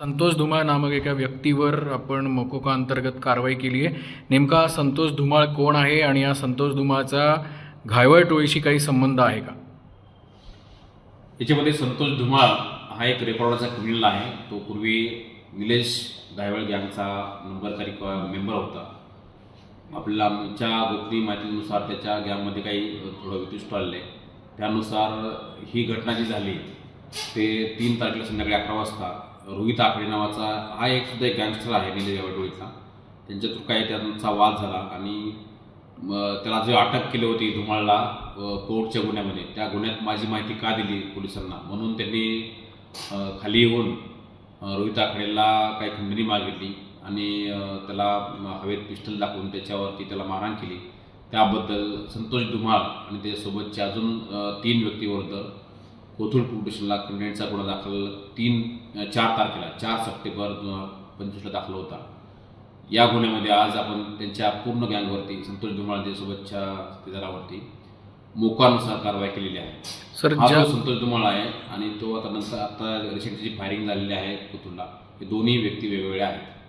संतोष धुमाळ नामक एका व्यक्तीवर आपण मोकोका अंतर्गत कारवाई केली आहे. नेमका संतोष धुमाळ कोण आहे आणि या संतोष धुमाळचा घायवळ टोळीशी काही संबंध आहे का? याच्यामध्ये संतोष धुमाळ हा एक रेकॉर्डाचा क्रिमिनल आहे. तो पूर्वी निलेश गायवळ गँगचा नंबरकारी मेंबर होता. आपल्याला आमच्या गोपनीय माहितीनुसार त्याच्या गँगमध्ये काही थोडं वितुष्ट आले त्यानुसार ही घटना जी झाली ते तीन तारखेला संध्याकाळी अकरा वाजता रोहित आकडे नावाचा हा एक सुद्धा एक गँगस्टर आहे निलेश गायवळटोळीचा त्यांच्या काही त्यांचा वाद झाला आणि त्याला जे अटक केली होती धुमाळला कोर्टच्या गुन्ह्यामध्ये त्या गुन्ह्यात माझी माहिती का दिली पोलिसांना? म्हणून त्यांनी खाली येऊन रोहित आखडेला काही खंडणी मागितली आणि त्याला हवेत पिस्टल दाखवून त्याच्यावरती त्याला मारहाण केली. त्याबद्दल संतोष धुमाळ आणि त्याच्यासोबतचे अजून अ, तीन व्यक्तीविरुद्ध कोथरूड पोलीस स्टेशनला कंप्लेंटचा गुन्हा दाखल तीन चार तारखेला चार सप्टेंबर दोन हजार पंचवीसला दाखल होता. या गुन्ह्यामध्ये आज आपण त्यांच्या पूर्ण गँगवरती संतोष धुमाळ सोबतच्या स्थिरावरती मोकानुसार कारवाई केलेली आहे. सर हा जो संतोष धुमाळ आहे आणि तो आता नंतर आता रिसेंटची फायरिंग झालेली आहे कोथरूडला हे दोन्ही व्यक्ती वेगवेगळ्या आहेत.